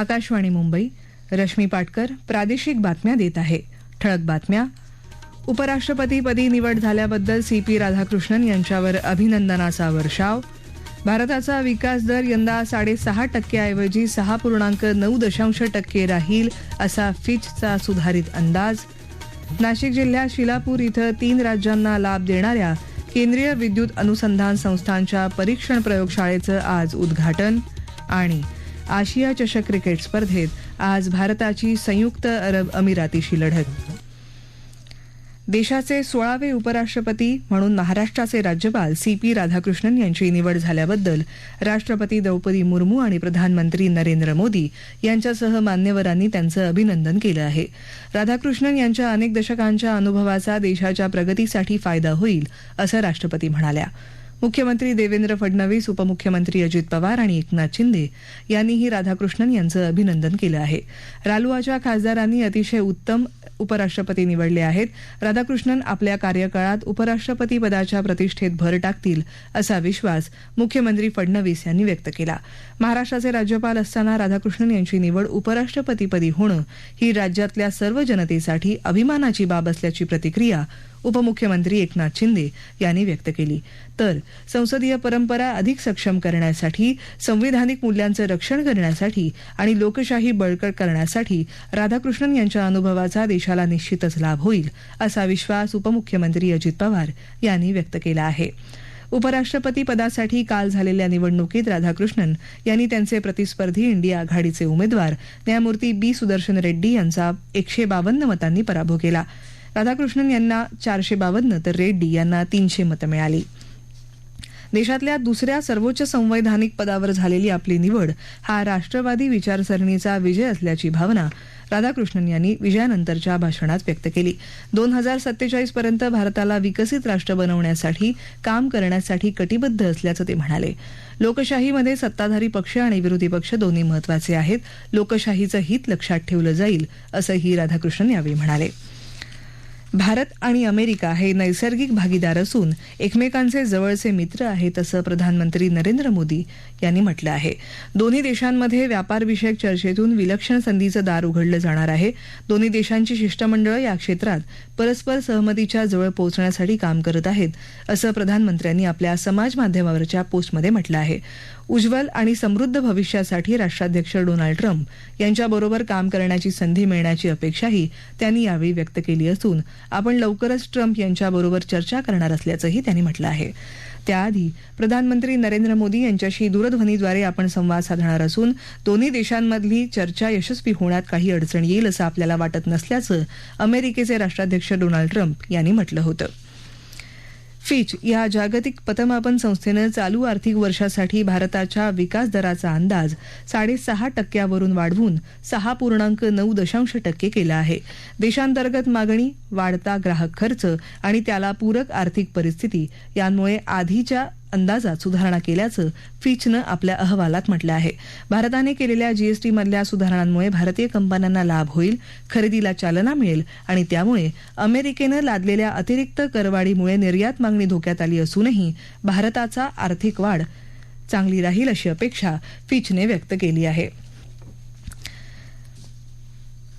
आकाशवाणी मुंबई रश्मी पाटकर प्रादेशिक बातम्या देत आहे. ठळक बातम्या. उपराष्ट्रपतीपदी निवड झाल्याबद्दल सी पी राधाकृष्णन यांच्यावर अभिनंदनाचा वर्षाव. भारताचा विकास दर यंदा साडेसहा टक्क्याऐवजी सहा पूर्णांक नऊ दशांश टक्के राहील असा फिचचा सुधारित अंदाज. नाशिक जिल्ह्यात शिलापूर इथं तीन राज्यांना लाभ देणाऱ्या केंद्रीय विद्युत अनुसंधान संस्थांच्या परीक्षण प्रयोगशाळेचं आज उद्घाटन. आणि आशिया चषक क्रिकेट स्पर्धेत आज भारताची संयुक्त अरब अमिरातीशी लढत. देशाचे सोळावे उपराष्ट्रपती म्हणून महाराष्ट्राचे राज्यपाल सी पी राधाकृष्णन यांची निवड झाल्याबद्दल राष्ट्रपती द्रौपदी मुर्मू आणि प्रधानमंत्री नरेंद्र मोदी यांच्यासह मान्यवरांनी त्यांचं अभिनंदन केलं आहे. राधाकृष्णन यांच्या अनेक दशकांच्या अनुभवाचा देशाच्या प्रगतीसाठी फायदा होईल असं राष्ट्रपती म्हणाल्या. मुख्यमंत्री देवेंद्र फडणवीस उपमुख्यमंत्री अजित पवार आणि एकनाथ शिंदे यांनीही राधाकृष्णन यांचं अभिनंदन केलं आहे. रालोआच्या खासदारांनी अतिशय उत्तम उपराष्ट्रपती निवडले आहेत. राधाकृष्णन आपल्या कार्यकाळात उपराष्ट्रपती पदाच्या प्रतिष्ठेत भर टाकतील असा विश्वास मुख्यमंत्री फडणवीस यांनी व्यक्त केला. महाराष्ट्राचे राज्यपाल असताना राधाकृष्णन यांची निवड उपराष्ट्रपतीपदी होणं ही राज्यातल्या सर्व जनतेसाठी अभिमानाची बाब असल्याची प्रतिक्रिया उपमुख्यमंत्री एकनाथ शिंदे यांनी व्यक्त केली. तर संसदीय परंपरा अधिक सक्षम करण्यासाठी संविधानिक मूल्यांचं रक्षण करण्यासाठी आणि लोकशाही बळकट करण्यासाठी राधाकृष्णन यांच्या अनुभवाचा देशाला निश्चितच लाभ होईल असा विश्वास उपमुख्यमंत्री अजित पवार यांनी व्यक्त केला आहे. उपराष्ट्रपती पदासाठी काल झालेल्या निवडणुकीत राधाकृष्णन यांनी त्यांचे प्रतिस्पर्धी इंडिया आघाडीचे उमेदवार न्यायमूर्ती बी सुदर्शन रेड्डी यांचा एकशे बावन्न मतांनी पराभव केला. राधाकृष्णन यांना चारशे बावन्न तर रेड्डी यांना तीनशे मतं मिळाली. देशातल्या दुसऱ्या सर्वोच्च संवैधानिक पदावर झालेली आपली निवड हा राष्ट्रवादी विचारसरणीचा विजय असल्याची भावना राधाकृष्णन यांनी विजयानंतरच्या भाषणात व्यक्त केली. दोन हजार सत्तेचाळीस पर्यंत भारताला विकसित राष्ट्र बनवण्यासाठी काम करण्यासाठी कटिबद्ध असल्याचं ते म्हणाले. लोकशाहीमध्ये सत्ताधारी पक्ष आणि विरोधी पक्ष दोन्ही महत्त्वाचे आहेत. लोकशाहीचं हित लक्षात ठेवलं जाईल असंही राधाकृष्णन यावेळी म्हणाले. भारत आणि अमेरिका हे नैसर्गिक भागीदार असून एकमेकांचे जवळचे मित्र आहेत असं प्रधानमंत्री नरेंद्र मोदी यांनी म्हटलं आहे. दोन्ही देशांमध्ये व्यापारविषयक चर्चेतून विलक्षण संधीचं दार उघडलं जाणार आहे. दोन्ही देशांची शिष्टमंडळं या क्षेत्रात परस्पर सहमतीच्या जवळ पोहोचण्यासाठी काम करत आहेत असं प्रधानमंत्र्यांनी आपल्या समाज माध्यमावरच्या पोस्टमध्ये म्हटलं आहे. उज्ज्वल आणि समृद्ध भविष्यासाठी राष्ट्राध्यक्ष डोनाल्ड ट्रम्प यांच्याबरोबर काम करण्याची संधी मिळण्याची अपेक्षाही त्यांनी यावेळी व्यक्त केली असून आपण लवकरच ट्रम्प यांच्याबरोबर चर्चा करणार असल्याचंही त्यांनी म्हटलं आहे. त्याआधी प्रधानमंत्री नरेंद्र मोदी यांच्याशी दूरध्वनीद्वारे आपण संवाद साधणार असून दोन्ही देशांमधली चर्चा यशस्वी होण्यात काही अडचण येईल असं आपल्याला वाटत नसल्याचं अमेरिकेचे राष्ट्राध्यक्ष डोनाल्ड ट्रम्प यांनी म्हटलं होतं. फिच या जागतिक पतमापन संस्थेनं चालू आर्थिक वर्षासाठी भारताच्या विकास दराचा अंदाज साडेसहा टक्क्यावरून वाढवून सहा पूर्णांक नऊ दशांश टक्के केला आहे. देशांतर्गत मागणी वाढता ग्राहक खर्च आणि त्याला पूरक आर्थिक परिस्थिती यांमुळे आधीच्या अंदाजात सुधारणा केल्याचं फिचनं आपल्या अहवालात म्हटलं आहे. भारताने केलेल्या जीएसटी मधल्या सुधारणांमुळे भारतीय कंपन्यांना लाभ होईल खरेदीला चालना मिळेल आणि त्यामुळे अमेरिकेनं लादलेल्या अतिरिक्त करवाढीमुळे निर्यात मागणी धोक्यात आली असूनही भारताचा आर्थिक वाढ चांगली राहील अशी अपेक्षा फिचने व्यक्त केली आहे.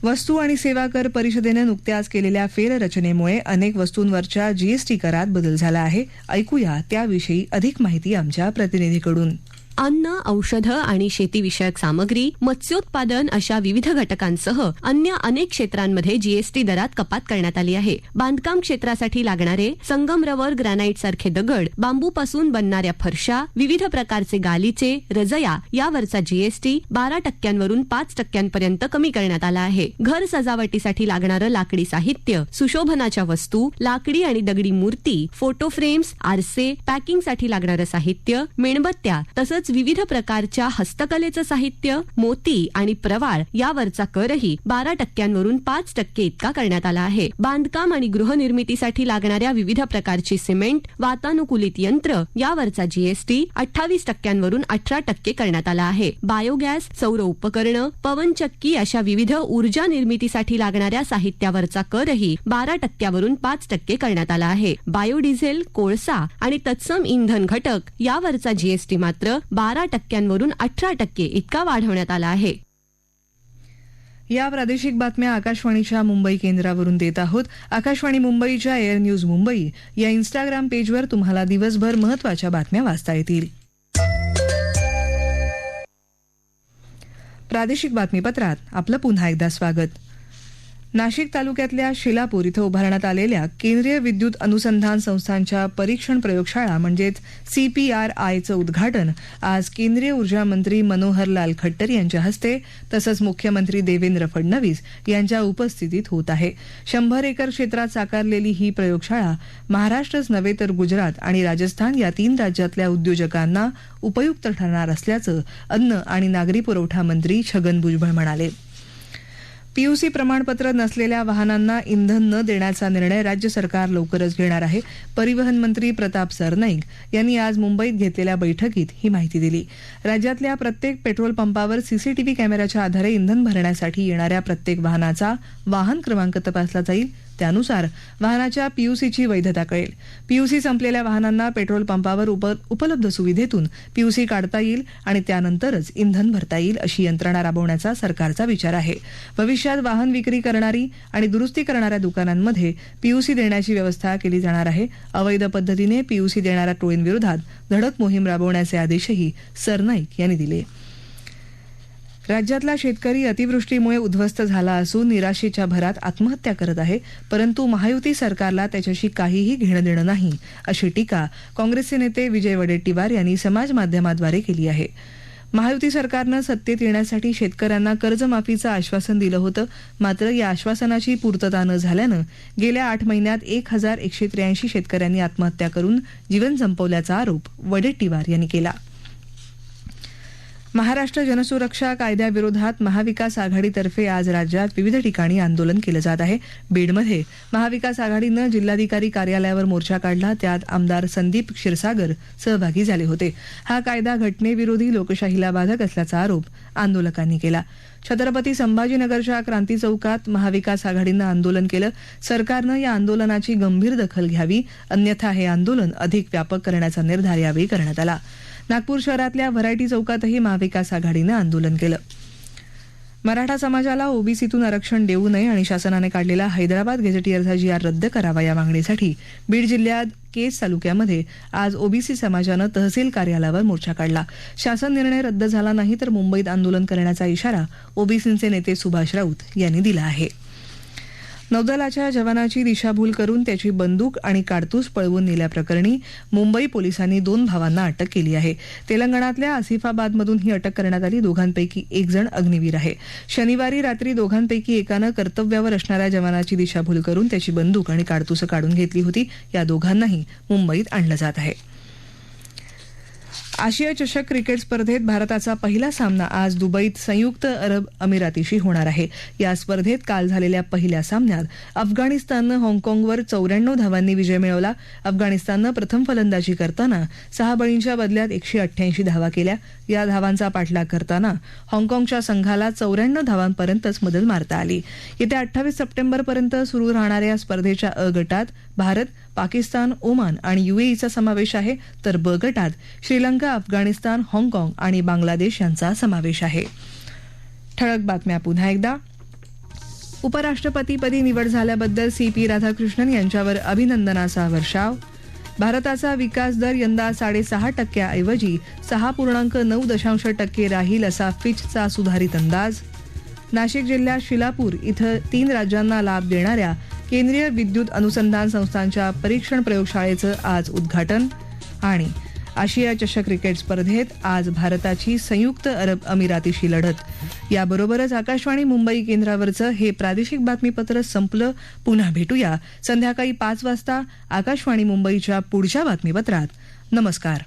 वस्तू आणि सेवा कर परिषदेनं नुकत्याच केलेल्या फेररचनेमुळे अनेक वस्तूंवरच्या जीएसटी करात बदल झाला आहे. ऐकूया त्याविषयी अधिक माहिती आमच्या प्रतिनिधीकडून. अन्न औषधं आणि शेतीविषयक सामग्री मत्स्योत्पादन अशा विविध घटकांसह अन्य अनेक क्षेत्रांमध्ये जीएसटी दरात कपात करण्यात आली आहे. बांधकाम क्षेत्रासाठी लागणारे संगमरवर ग्रॅनाइट सारखे दगड बांबूपासून बनणाऱ्या फरशा विविध प्रकारचे गालीचे रजया यावरचा जीएसटी बारा टक्क्यांवरून पाच टक्क्यांपर्यंत कमी करण्यात आला आहे. घर सजावटीसाठी लागणारं लाकडी साहित्य सुशोभनाच्या वस्तू लाकडी आणि दगडी मूर्ती फोटो फ्रेम्स आरसे पॅकिंगसाठी लागणारं साहित्य मेणबत्त्या तसंच विविध प्रकारच्या हस्तकलेचं साहित्य मोती आणि प्रवाळ यावरचा करही बारा टक्क्यांवरून पाच टक्के इतका करण्यात आला आहे. बांधकाम आणि गृहनिर्मितीसाठी लागणाऱ्या विविध प्रकारची सिमेंट वातानुकूलित यंत्र यावरचा जीएसटी अठ्ठावीस टक्क्यांवरून अठरा टक्के करण्यात आला आहे. बायोगॅस सौर उपकरणं पवनचक्की अशा विविध ऊर्जा निर्मितीसाठी लागणाऱ्या साहित्यावरचा करही बारा टक्क्यावरून पाच टक्के करण्यात आला आहे. बायोडिझेल कोळसा आणि तत्सम इंधन घटक यावरचा जीएसटी मात्र बारा टक्क्यांवरून अठरा टक्के इतका वाढवण्यात आला आहे. या प्रादेशिक बातम्या आकाशवाणीच्या मुंबई केंद्रावरून देत आहोत. आकाशवाणी मुंबईच्या एअर न्यूज मुंबई या इन्स्टाग्राम पेजवर तुम्हाला दिवसभर महत्त्वाच्या बातम्या वाचता येतील. प्रादेशिक बातमीपत्रात आपलं पुन्हा एकदा स्वागत. नाशिक तालुक्यातल्या शिलापूर इथं उभारण्यात आलेल्या केंद्रीय विद्युत अनुसंधान संस्थांच्या परीक्षण प्रयोगशाळा म्हणजेच सीपीआरआयचं उद्घाटन आज केंद्रीय ऊर्जा मंत्री मनोहर लाल खट्टर यांच्या हस्ते तसंच मुख्यमंत्री देवेंद्र फडणवीस यांच्या उपस्थितीत होत आहे. शंभर एकर क्षेत्रात साकारलेली ही प्रयोगशाळा महाराष्ट्रच नव्हे तर गुजरात आणि राजस्थान या तीन राज्यातल्या उद्योजकांना उपयुक्त ठरणार असल्याचं अन्न आणि नागरी पुरवठा मंत्री छगन भुजबळ म्हणाले. पीयूसी प्रमाणपत्र नसलेल्या वाहनांना इंधन न देण्याचा निर्णय राज्य सरकार लवकरच घेणार आहे. परिवहन मंत्री प्रताप सरनाईक यांनी आज मुंबईत घेतलेल्या बैठकीत ही माहिती दिली. राज्यातल्या प्रत्येक पेट्रोल पंपावर सीसीटीव्ही कॅमेऱ्याच्या आधारे इंधन भरण्यासाठी येणाऱ्या प्रत्येक वाहनाचा वाहन क्रमांक तपासला जाईल. त्यानुसार वाहनाच्या पीयूसीची वैधता कळेल. पीयूसी संपलेल्या वाहनांना पेट्रोल पंपावर उप उपलब्ध सुविधेतून पीयूसी काढता येईल आणि त्यानंतरच इंधन भरता येईल अशी यंत्रणा राबवण्याचा सरकारचा विचार आहे. भविष्यात वाहन विक्री करणारी आणि दुरुस्ती करणाऱ्या दुकानांमध्ये पीयूसी देण्याची व्यवस्था केली जाणार आहे. अवैध पद्धतीने पीयूसी देणाऱ्या टोळींविरोधात धडक मोहीम राबवण्याचे आदेशही सरनाईक यांनी दिले. राज्यातला शेतकरी अतिवृष्टीमुळे उद्ध्वस्त झाला असून निराशेच्या भरात आत्महत्या करत आहे परंतु महायुती सरकारला त्याच्याशी काहीही घेणं देणं नाही अशी टीका काँग्रेसचे नेते विजय वडेट्टीवार यांनी समाज माध्यमाद्वारे केली आहे. महायुती सरकारनं सत्तेत येण्यासाठी शेतकऱ्यांना कर्जमाफीचं आश्वासन दिलं होतं मात्र या आश्वासनाची पूर्तता न झाल्यानं गेल्या आठ महिन्यात एक हजार एकशे त्र्याऐंशी शेतकऱ्यांनी आत्महत्या करून जीवन संपवल्याचा आरोप वडेट्टीवार यांनी केला. महाराष्ट्र जनसुरक्षा कायद्याविरोधात महाविकास आघाडीतर्फे आज राज्यात विविध ठिकाणी आंदोलन केलं जात आहे. बीडमध्ये महाविकास आघाडीनं जिल्हाधिकारी कार्यालयावर मोर्चा काढला. त्यात आमदार संदीप क्षीरसागर सहभागी झाले होते. हा कायदा घटनेविरोधी लोकशाहीला बाधक असल्याचा आरोप आंदोलकांनी केला. छत्रपती संभाजीनगरच्या क्रांती चौकात महाविकास आघाडीनं आंदोलन केलं. सरकारनं या आंदोलनाची गंभीर दखल घ्यावी. अन्यथा हे आंदोलन अधिक व्यापक करण्याचा निर्धार यावेळी करण्यात आला. नागपूर शहरातल्या व्हरायटी चौकातही महाविकास आघाडीनं आंदोलन केलं. मराठा समाजाला ओबीसीतून आरक्षण देऊ नये आणि शासनाने काढलेला हैदराबाद गेझेटियरचा जी आर रद्द करावा या मागणीसाठी बीड जिल्ह्यात केज तालुक्यामध्ये आज ओबीसी समाजानं तहसील कार्यालयावर मोर्चा काढला. शासन निर्णय रद्द झाला नाही तर मुंबईत आंदोलन करण्याचा इशारा ओबीसींचे नेते सुभाष राऊत यांनी दिला आहे. नौदलाच्या जवानाची दिशाभूल करून त्याची बंदूक आणि काडतूस पळवून नेल्याप्रकरणी मुंबई पोलिसांनी दोन भावांना अटक केली आहे. तेलंगणातल्या आसिफाबादमधून ही अटक करण्यात आली. दोघांपैकी एक जण अग्निवीर आहे. शनिवारी रात्री दोघांपैकी एकानं कर्तव्यावर असणाऱ्या जवानाची दिशाभूल करून त्याची बंदूक आणि काडतूस काढून घेतली होती. या दोघांनाही मुंबईत आणलं जात आहे. आशिया चषक क्रिकेट स्पर्धेत भारताचा पहिला सामना आज दुबईत संयुक्त अरब अमिरातीशी होणार आहे. या स्पर्धेत काल झालेल्या पहिल्या सामन्यात अफगाणिस्ताननं हाँगकाँगवर चौऱ्याण्णव धावांनी विजय मिळवला. अफगाणिस्ताननं प्रथम फलंदाजी करताना सहा बळींच्या बदल्यात एकशे अठ्ठ्याऐंशी धावा केल्या. या धावांचा पाठलाग करताना हाँगकाँगच्या संघाला चौऱ्याण्णव धावांपर्यंतच मदत मारता आली. येत्या अठ्ठावीस सप्टेंबरपर्यंत सुरू राहणाऱ्या स्पर्धेच्या अ गटात भारत पाकिस्तान ओमान आणि युएईचा समावेश आहे. तर ब गटात श्रीलंका श्रीलंका अफगाणिस्तान हाँगकाँग आणि बांगलादेश यांचा समावेश आहे. ठळक बातम्या पुन्हा एकदा. उपराष्ट्रपतीपदी निवड झाल्याबद्दल सी पी राधाकृष्णन यांच्यावर अभिनंदनाचा वर्षाव. भारताचा विकास दर यंदा साडेसहा टक्क्याऐवजी सहा पूर्णांक नऊ दशांश टक्के राहील असा फिचचा सुधारित अंदाज. नाशिक जिल्ह्यात शिलापूर इथं तीन राज्यांना लाभ देणाऱ्या केंद्रीय विद्युत अनुसंधान संस्थांच्या परीक्षण प्रयोगशाळेचं आज उद्घाटन आणि आशिया चषक क्रिकेट स्पर्धेत आज भारताची संयुक्त अरब अमिरातीशी लढत. याबरोबरच आकाशवाणी मुंबई केंद्रावरचं हे प्रादेशिक बातमीपत्र संपलं. पुन्हा भेटूया संध्याकाळी पाच वाजता आकाशवाणी मुंबईच्या पुढच्या बातमीपत्रात. नमस्कार.